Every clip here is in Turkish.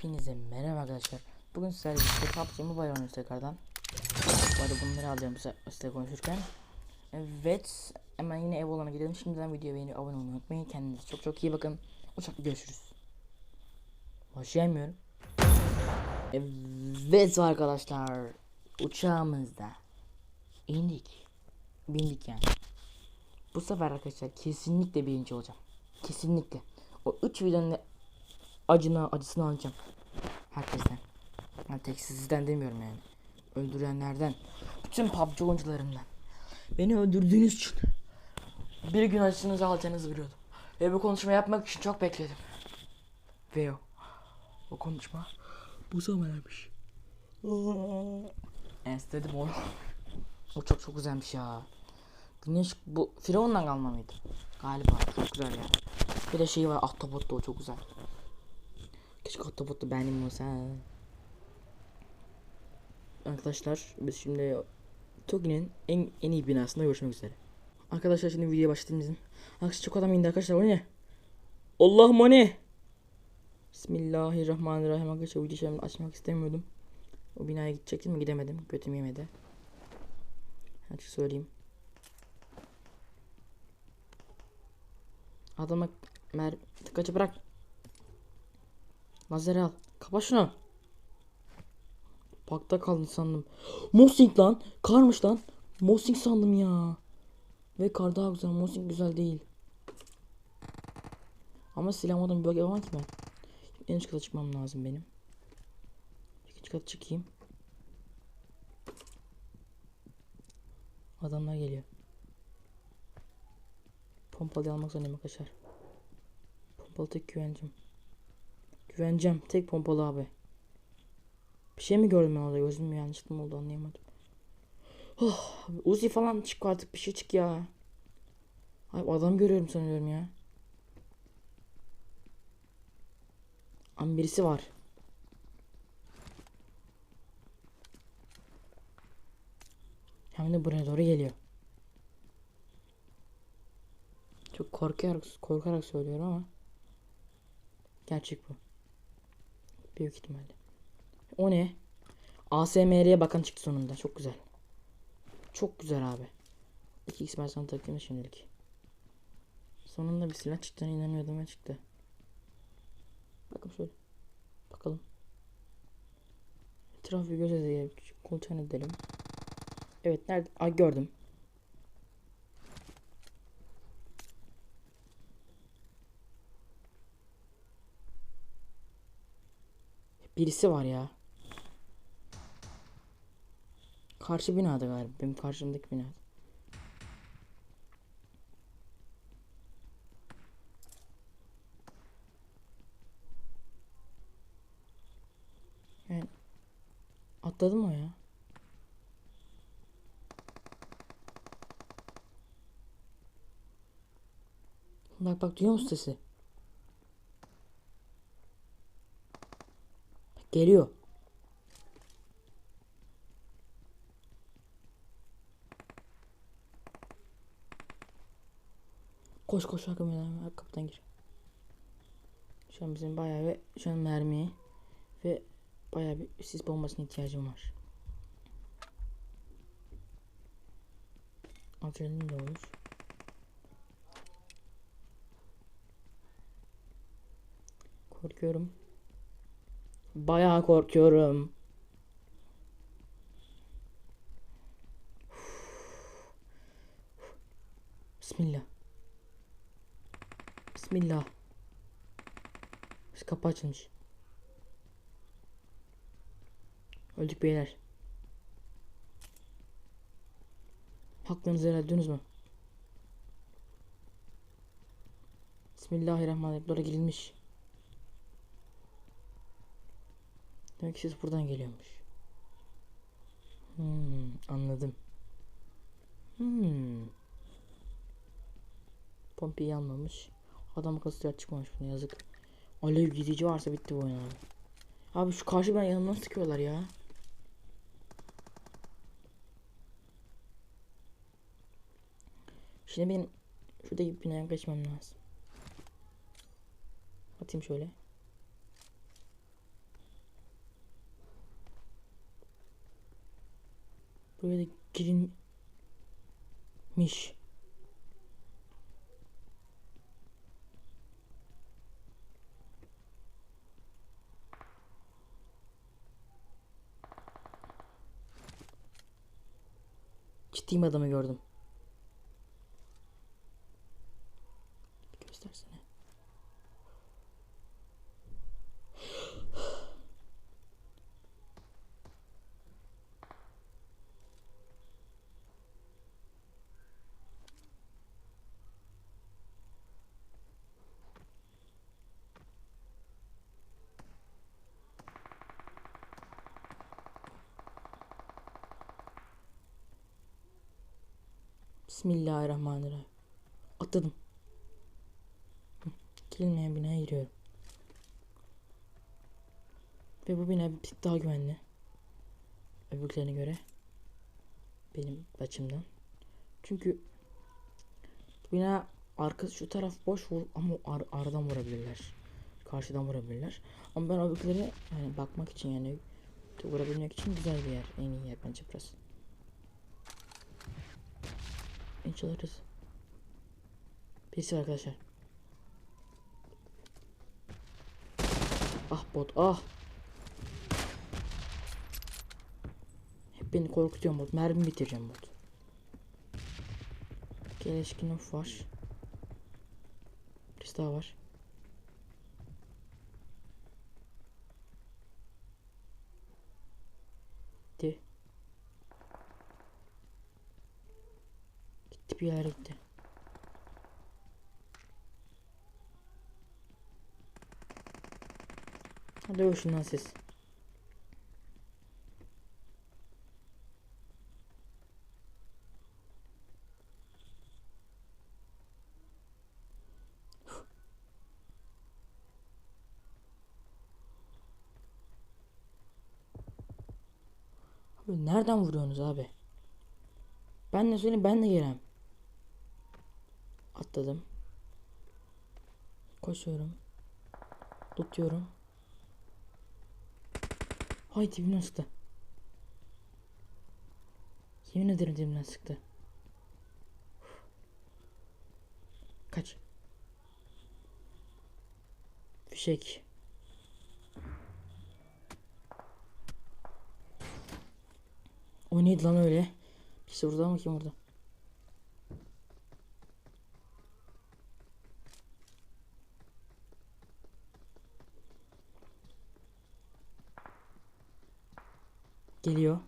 Hepinize merhaba arkadaşlar. Bugün sizlerle birlikte PUBG Mobile oynuyoruz tekrardan. Bu arada bunları alacağım size konuşurken. Evet. Hemen yine ev olana gidelim. Şimdiden videoya beğenip abone olmayı unutmayın. Kendinize çok çok iyi bakın. Uçakta görüşürüz. Başlayamıyorum. Evet arkadaşlar. Uçağımızda indik. Bindik yani. Bu sefer arkadaşlar kesinlikle birinci olacağım. Kesinlikle. O 3 videonun acına acısını alacağım. Herkesten. Yani tek sizden demiyorum yani. Öldürenlerden. Bütün PUBG oyuncularından. Beni öldürdüğünüz için bir gün acısınızı alacağınızı biliyordum. Ve bu konuşma yapmak için çok bekledim. Ve o. O konuşma bu zamanmış. Enstedim oğlum. O çok çok güzelmiş ya. Güneş bu Firavun'dan kalma mıydı? Galiba çok güzel yani. Bir de şey var ahtapot da o çok güzel. Da benim olsa. Arkadaşlar biz şimdi Toki'nin en, en iyi binasında görüşmek üzere. Arkadaşlar şimdi videoya başladığımızın. Arkadaşlar çok adam indi arkadaşlar o ne? Allah'ım o ne? Bismillahirrahmanirrahim arkadaşlar video şimdi açmak istemiyordum. O binaya gidecektim gidemedim. Götüm yemedi. Açık söyleyeyim. Adama mer tıkacı bırak. Lazer al. Kapa şunu. Bakta kaldın sandım. Mosing lan. Karmış lan. Mosing sandım ya. Ve kar daha güzel. Mosing güzel değil. Ama silahmadan bir bak yapamam ki ben. En üst kata çıkmam lazım benim. İkinci kata çıkayım. Adamlar geliyor. Pompalı almak zorundayım arkadaşlar. Pompalı tek güvencem. Güvencem tek pompalı abi. Bir şey mi gördüm ben orada gözüm mü yanlışlıkla mı oldu anlayamadım. Oh, Uzi falan çık artık bir şey çık ya. Ay adam görüyorum sanıyorum ya. Ama birisi var. Hem de buraya doğru geliyor. Çok korkarak, korkarak söylüyorum ama gerçek bu. Büyük ihtimalle. O ne? ASMR'ye bakan çıktı sonunda. Çok güzel. Çok güzel abi. 2x ben sana takayım şimdilik. Sonunda bir silah çıktığına inanıyordum ve çıktı. Bakın şöyle. Bakalım. Etrafı göz edelim. Kontrol edelim. Evet nerede? Ay gördüm. Birisi var ya. Karşı binada galiba. Benim karşımdaki binada. Yani atladı mı ya? Bak bak duyuyor musun sesi? Geliyor. Koş koş arkamdan kapıdan gir. Şu an bizim bayağı bir şu an mermi ve bayağı bir sis bombasına ihtiyacım var. Adrenalin de olur. Korkuyorum. Bayağı korkuyorum. Bismillah. Bismillah. Kapı açılmış. Öldük beyler. Haklarınızı helal ediyorsunuz mu? Bismillahirrahmanirrahim. Buraya girilmiş. Demek ki siz buradan geliyormuş. Hmm, anladım. Hmm. Pompeyi almamış. Adam kasıyor çıkmamış buna yazık. Alev gidici varsa bitti bu oyun abi. Abi şu karşı ben yanımdan sıkıyorlar ya. Şimdi benim şuradaki binaya kaçmam lazım. Atayım şöyle. Buraya da girilmiş. Ciddiyim adamı gördüm. Bir Göstersene. Bismillahirrahmanirrahim. Atladım. Hı, Girilmeyen binaya giriyorum. Ve bu bina bir tık daha güvenli. Öbürlerine göre. Benim açımdan. Çünkü bina arkası şu taraf boş vur ama ar aradan vurabilirler. Karşıdan vurabilirler. Ama ben öbürleri yani bakmak için yani vurabilmek için güzel bir yer. En iyi yer bence burası. Alırız. Birisi var arkadaşlar. Ah bot ah. Hep beni korkutuyor bot. Mermi bitireceğim bot. Geleşkin of var. Birisi daha var. Gitti. Gitti bir yere gitti. Hadi hoşun lan siz. Nereden vuruyorsunuz abi? Ben de söyleyeyim ben de gelem. Atladım. Koşuyorum. Tutuyorum. Hay dibimden sıktı. Yemin ederim dibimden sıktı. Kaç. Fişek. O neydi lan öyle? İşte burada mı kim orada? Geliyor.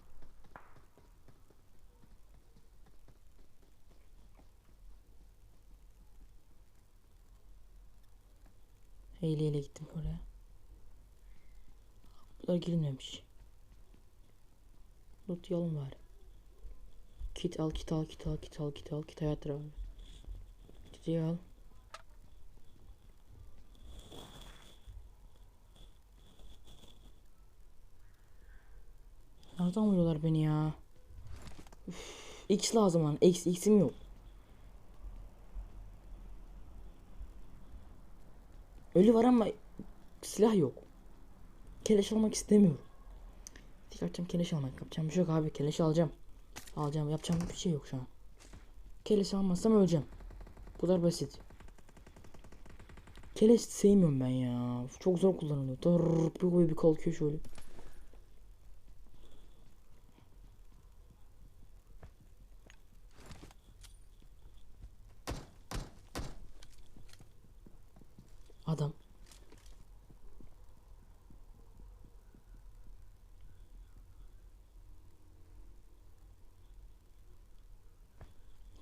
Eyle gittim oraya. Bunlar girilmemiş. Lootlayalım bari. Kit al, kit al, kit al, kit al, kit al, kit hayattır abi. Kiti al. Nereden vuruyorlar beni ya? Üf, X lazım lan. X, X'im yok. Ölü var ama silah yok. Keleş almak istemiyorum. Çıkartacağım keleş almak. Yapacağım bir şey yok abi. Keleş alacağım. Alacağım. Yapacağım bir şey yok şu an. Keleş almazsam öleceğim. Bu kadar basit. Keleş sevmiyorum ben ya. Çok zor kullanılıyor. Koyu bir kalkıyor şöyle. Adam.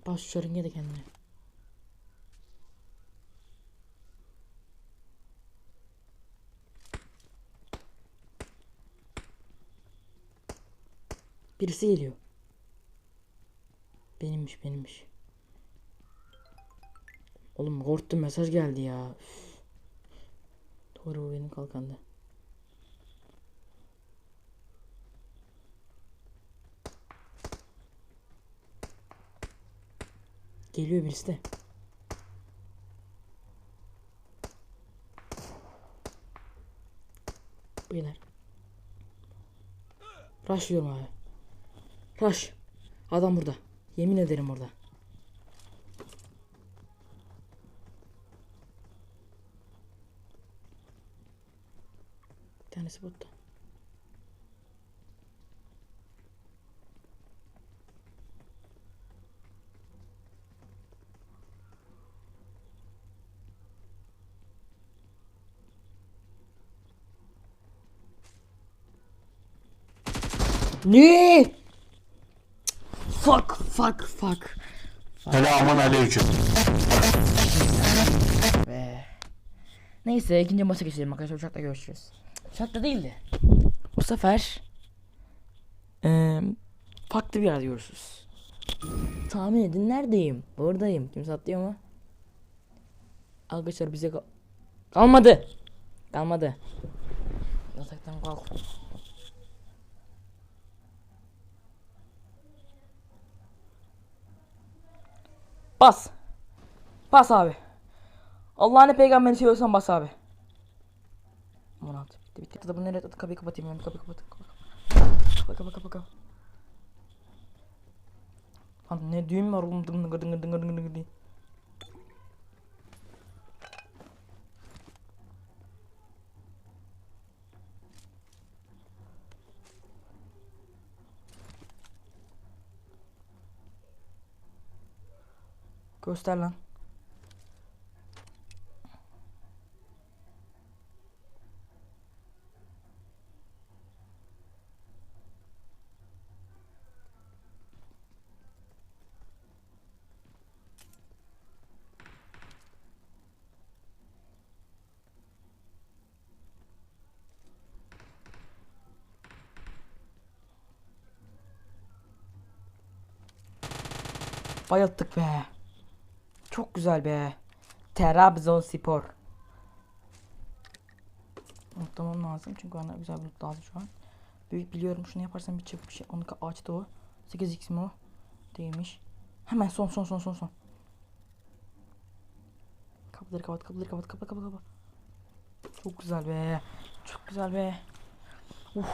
Baş şırınga da kendine. Birisi geliyor. Benimmiş benimmiş. Oğlum korktum mesaj geldi ya. Üf. Doğru benim kalkanda. Geliyor birisi de. Beyler. Rush diyorum abi. Rush. Adam burada. Yemin ederim burada. Tanesi botta. Ne? Fuck, fuck, fuck. Selamun aleyküm. Neyse ikinci maça geçelim arkadaşlar uçakta görüşürüz. Uçakta değildi. Bu sefer eee farklı bir yerde görüşürüz. Tahmin edin neredeyim? Buradayım. Kimse atlıyor mu? Arkadaşlar bize kal- kalmadı. Kalmadı. Yataktan kalk. Bas. Bas abi. Allah'ını peygamberi seviyorsan bas abi. Aman at. Bitti bitti. Da bunu nereye at? Kapıyı kapatayım ben. Kapıyı kapat. Kapı kapa kapa kapa kapa. Lan ne düğüm var oğlum dıngı dıngı dıngı dıngı dıngı diye. Göster lan. Bayılttık be. Çok güzel be. Trabzonspor. Unutmam lazım çünkü bana güzel bir loot lazım şu an. Büyük biliyorum şunu yaparsam bir çık bir şey. Onu açtı o. 8x mi o? Değilmiş. Hemen son son son son son. Kapıları kapat kapıları kapat kapa kapa kapa. Çok güzel be. Çok güzel be. Uf.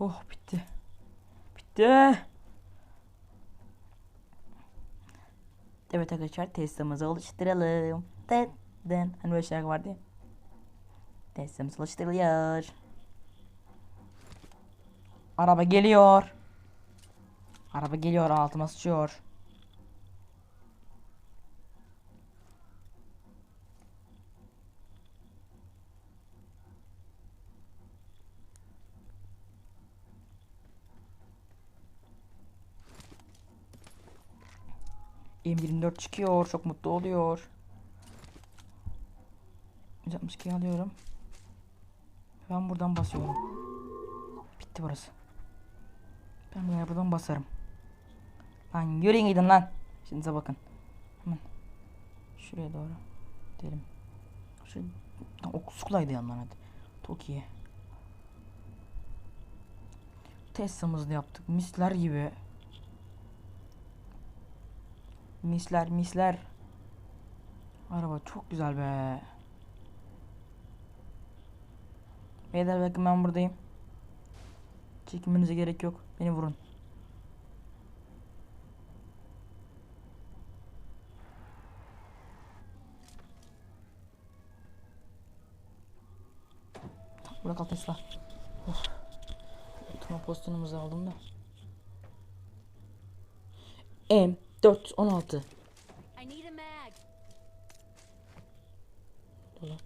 Oh bitti. Bitti. Evet arkadaşlar Tesla'mızı oluşturalım. Den den. Hani böyle şarkı vardı ya. Tesla'mız oluşturuluyor. Araba geliyor. Araba geliyor altıma sıçıyor. M24 çıkıyor. Çok mutlu oluyor. 162 alıyorum. Ben buradan basıyorum. Bitti burası. Ben buraya buradan basarım. Lan yürüyün gidin lan. Şimdi size bakın. Hemen. Şuraya doğru. Gidelim. Şu Lan o sukulaydı yandan hadi. Çok iyi. Tesla'mızı yaptık. Misler gibi. Misler misler. Araba çok güzel be. Beyler bakın ben buradayım. Çekiminize gerek yok. Beni vurun. Bırak al Tesla. Oh. Of. Turma postunumuzu aldım da. M 4 16. Dolar.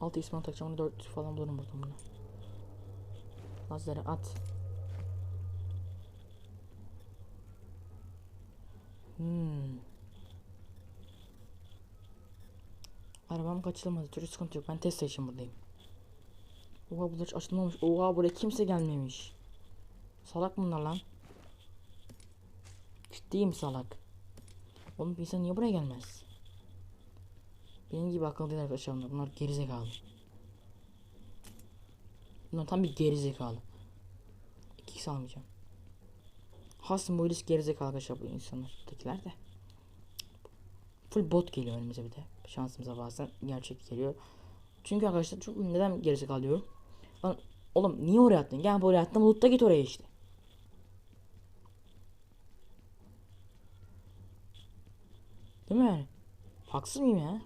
6 ismi takacağım. Onu 4 falan bulurum buradan bunu. Lazeri at. Hmm. Arabam kaçılmadı. Türlü sıkıntı yok. Ben test için buradayım. Oha burada açılmamış. Oha buraya kimse gelmemiş. Salak bunlar lan. Ciddiyim salak. Oğlum bir insan niye buraya gelmez? Benim gibi akıllı değil arkadaşlar bunlar. Bunlar gerizekalı. Bunlar tam bir gerizekalı. İki kişi almayacağım. Hasım Moilis gerizekalı arkadaşlar bu insanlar. Tekiler de. Full bot geliyor önümüze bir de. Şansımıza bazen gerçek geliyor. Çünkü arkadaşlar çok neden gerizekalı diyorum. Lan Oğlum niye oraya attın? Gel buraya attım. Loot'ta git oraya işte. Değil mi yani? Haksız mıyım ya?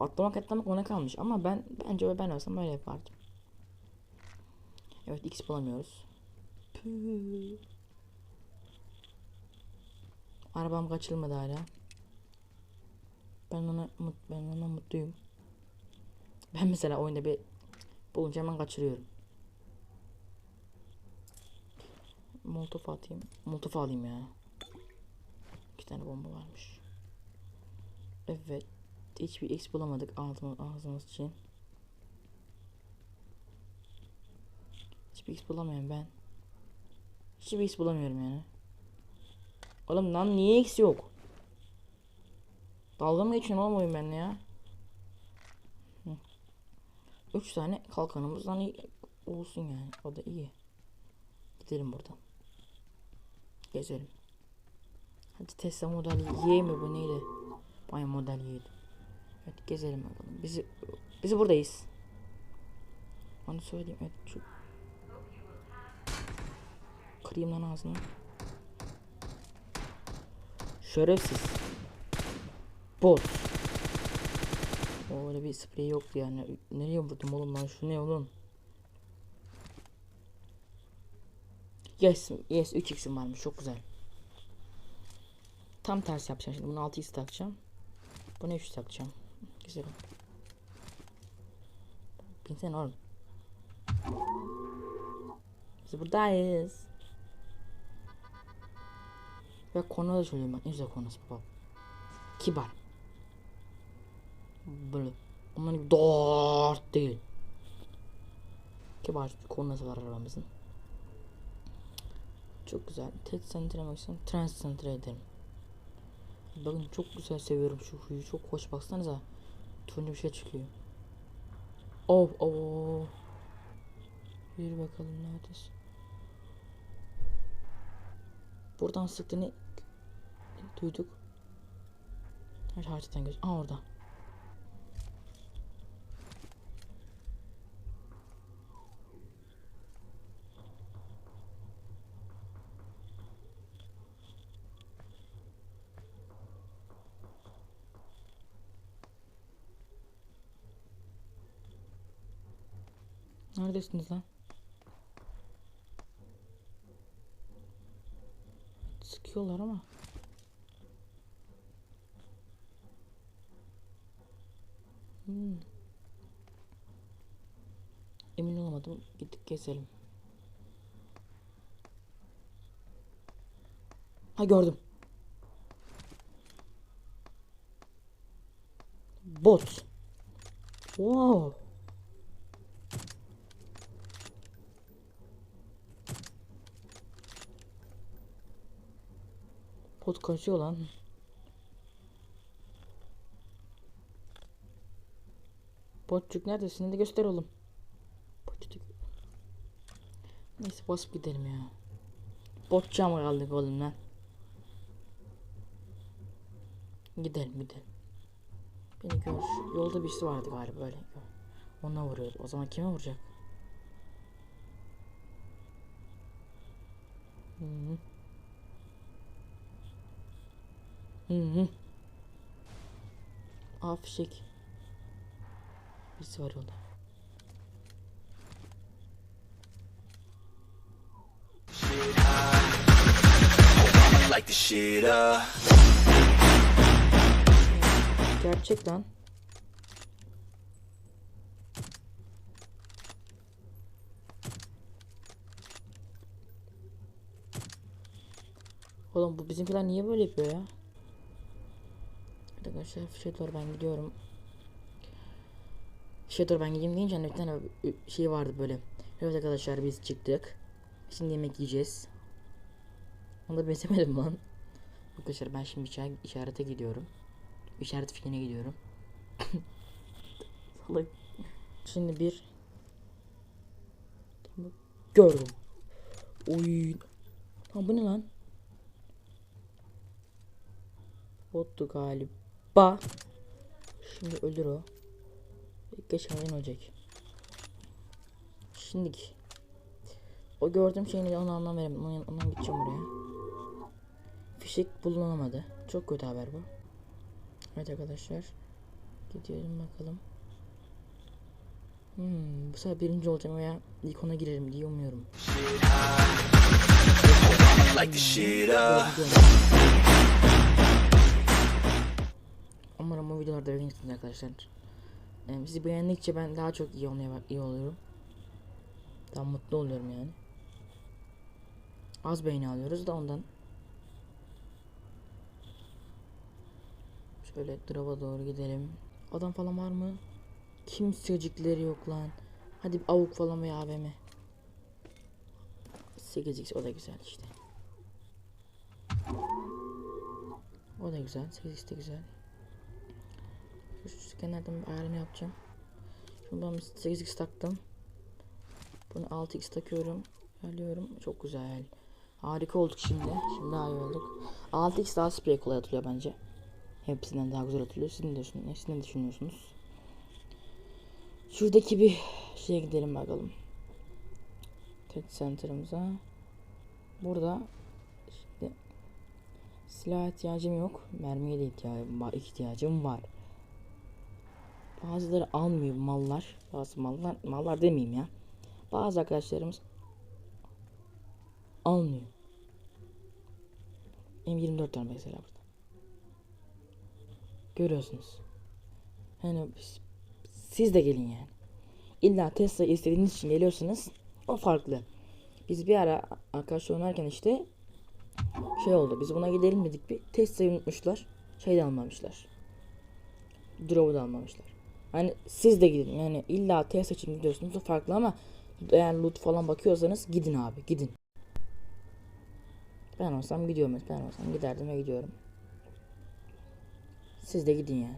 Atlamak atlamak ona kalmış ama ben bence ben olsam öyle yapardım. Evet X bulamıyoruz. Arabam kaçırılmadı hala. Ben ona mut- ben ona mutluyum. Ben mesela oyunda bir bulunca hemen kaçırıyorum. Molotof atayım. Molotof alayım ya. İki tane bomba varmış. Evet. Hiçbir X bulamadık ağzımız, ağzımız için. Hiçbir X bulamıyorum ben. Hiçbir X bulamıyorum yani. Oğlum lan niye X yok? Dalga mı geçiyorsun oğlum oyun benimle ya? Hı. Üç tane kalkanımızdan iyi olsun yani. O da iyi. Gidelim buradan. Gezelim. Hadi Tesla Model Y mi bu neydi? Bayağı Model Y'ydi. Evet gezelim bakalım. Bizi bizi buradayız. Onu söyleyeyim. Evet şu Kırayım lan ağzını. Şerefsiz. Bot. Öyle bir sprey yoktu yani. Nereye vurdum oğlum lan? Şu ne oğlum? Yes, yes 3x'im varmış. Çok güzel. Tam tersi yapacağım şimdi. Bunu 6x takacağım. Bunu 3 takacağım. Güzel. Binsene oğlum. Biz buradayız. Ve konu da söyleyeyim bak. Ne güzel konusu baba. Kibar. Böyle. Aman dört değil. Kibar kornası var arabamızın. Çok güzel. Tek sentremek için trans sentre ederim. Bakın çok güzel seviyorum şu huyu. Çok hoş baksanıza. Turnu bir şey çıkıyor. Oh oh. Yürü bakalım neredesin? Buradan sıktığını duyduk. Her haritadan göz. Aa orada. Neredesiniz lan? Sıkıyorlar ama. Hmm. Emin olamadım. Gidip gezelim. Ha gördüm. Bot. Wow. Bot kaçıyor lan. Botçuk neredesin de göster oğlum. Botçuk. Neyse basıp gidelim ya. Botçuğa mı kaldık oğlum lan? Gidelim gidelim. Beni gör. Yolda birisi vardı galiba böyle. Ona vuruyordu. O zaman kime vuracak? Hı -hı. Hı. Aa fişek. Birisi var yolda. Gerçek lan. Oğlum bu bizimkiler niye böyle yapıyor ya? Arkadaşlar şey doğru ben gidiyorum. Şey doğru ben gideyim deyince hani bir tane şey vardı böyle. Evet arkadaşlar biz çıktık. Şimdi yemek yiyeceğiz. Onu da benzemedim lan. Arkadaşlar ben şimdi işaret, işarete gidiyorum. İşaret filine gidiyorum. Salak. Şimdi bir gördüm. Oy. Ha bu ne lan? Bottu galiba. Şimdi ölür o. Geçmeden ölecek. Şimdiki. O gördüğüm şeyin onu anlam veremedim. Ondan, ondan gideceğim oraya. Fişek bulunamadı. Çok kötü haber bu. Evet arkadaşlar. Gidiyorum bakalım. Hmm, bu sefer birinci olacağım veya ilk ona girerim diye umuyorum. Like the shit up. Umarım bu videolarda beğenirsiniz arkadaşlar. Ee, sizi beğendikçe ben daha çok iyi olmaya iyi oluyorum. Daha mutlu oluyorum yani. Az beğeni alıyoruz da ondan. Şöyle drop'a doğru gidelim. Adam falan var mı? Kimsecikleri yok lan. Hadi bir avuk falan veya AVM. 8x o da güzel işte. O da güzel. 8x de güzel. Şu, şu kenardan bir ayarını yapacağım. Şimdi ben 8x taktım. Bunu 6x takıyorum. Alıyorum. Çok güzel. Harika olduk şimdi. Şimdi daha iyi olduk. 6x daha sprey kolay atılıyor bence. Hepsinden daha güzel atılıyor. Siz ne, düşün siz ne düşünüyorsunuz? Şuradaki bir şeye gidelim bakalım. Test center'ımıza. Burada şimdi silah ihtiyacım yok. Mermiye de ihtiyacım var. Bazıları almıyor mallar. Bazı mallar mallar demeyeyim ya. Bazı arkadaşlarımız almıyor. M24 var mesela burada. Görüyorsunuz. Biz- siz de gelin yani. İlla Tesla istediğiniz için geliyorsunuz. O farklı. Biz bir ara arkadaşlar oynarken işte şey oldu. Biz buna gidelim dedik bir. Tesla'yı unutmuşlar. Şey de almamışlar. Drop'u da almamışlar. Hani siz de gidin. Yani illa Tesla için gidiyorsunuz. O farklı ama eğer loot falan bakıyorsanız gidin abi. Gidin. Ben olsam gidiyorum. Ben olsam giderdim ve gidiyorum. Siz de gidin yani.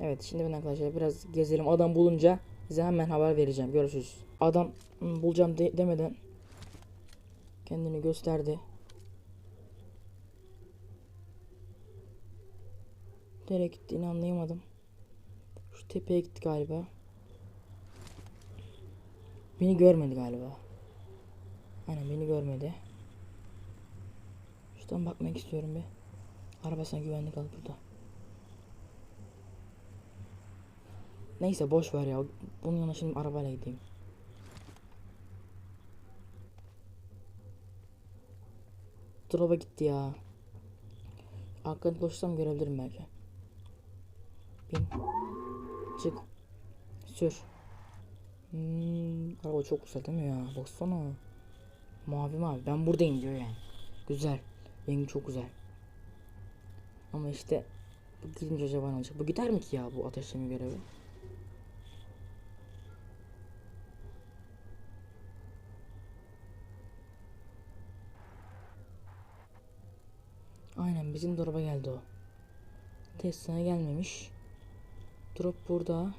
Evet şimdi ben arkadaşlar biraz gezelim. Adam bulunca size hemen haber vereceğim. Görüşürüz. Adam hmm, bulacağım de- demeden kendini gösterdi. Nereye gittiğini anlayamadım. Tepeye gitti galiba. Beni görmedi galiba. Aynen beni görmedi. Şuradan bakmak istiyorum bir. Arabasına güvenlik al burada. Neyse boş ver ya. Bunun yanına şimdi arabayla gideyim. Drop'a gitti ya. Arkadan dolaşsam görebilirim belki. Bin. Çık. Sür. Hmm, araba çok güzel değil mi ya? Baksana. Mavi mavi. Ben buradayım diyor yani. Güzel. Rengi çok güzel. Ama işte bu gidince acaba ne olacak? Bu gider mi ki ya bu ateşleme görevi? Aynen bizim drop'a geldi o. Tesla'ya gelmemiş. Drop burada.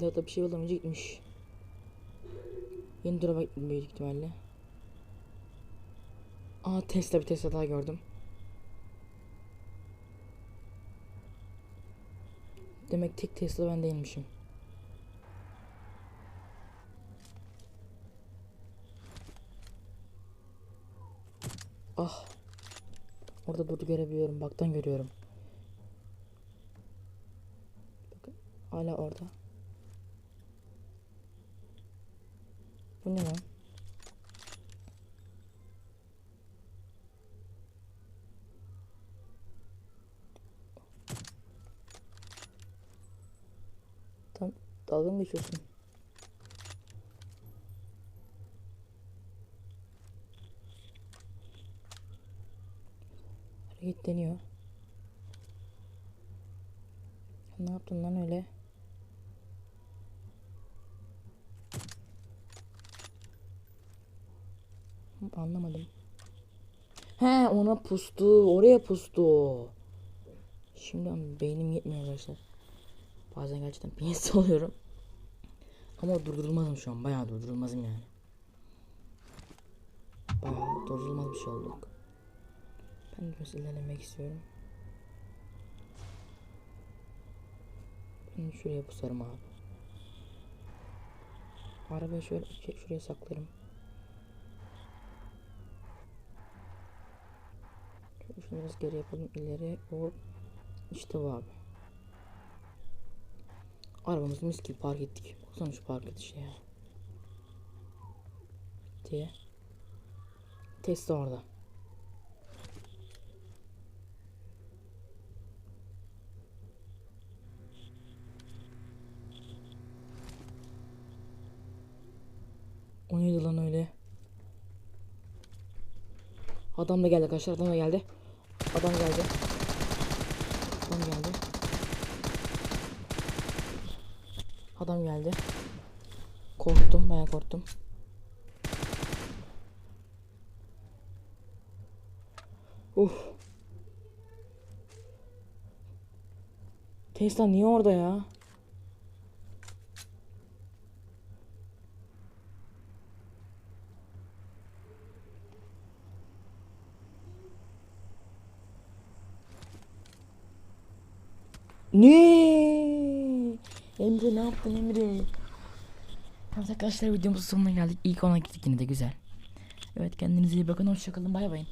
Daha da bir şey bulamayınca gitmiş. Yeni drop'a gittim büyük ihtimalle. Aa Tesla bir Tesla daha gördüm. Demek tek Tesla ben değilmişim. Ah. Orada durdu görebiliyorum. Baktan görüyorum. Bakın hala orada. Bu ne lan? Tam dalga mı geçiyorsun? Hareketleniyor. Ne yaptın lan öyle? Hı, Anlamadım. He ona pustu. Oraya pustu. Şimdi beynim yetmiyor arkadaşlar. Bazen gerçekten piyasa oluyorum. Ama durdurulmazım şu an. Bayağı durdurulmazım yani. Bayağı durdurulmaz bir şey olduk. Ben biraz ilerlemek istiyorum. Ben şuraya pusarım abi. Arabayı şöyle şuraya saklarım. Şunu biraz geri yapalım ileri hop. İşte bu abi. Arabamızı mis gibi park ettik. Baksana şu park edişe ya. Diye. Test orada. O neydi lan öyle? Adam da geldi arkadaşlar. Adam da geldi. Adam geldi. Adam geldi. Adam geldi. Korktum. Bayağı korktum. Uf. Tesla niye orada ya? Ne? Emre ne yaptın Emre? Evet arkadaşlar videomuzun sonuna geldik. İlk ona gittik yine de güzel. Evet kendinize iyi bakın. Hoşçakalın. Bay bay.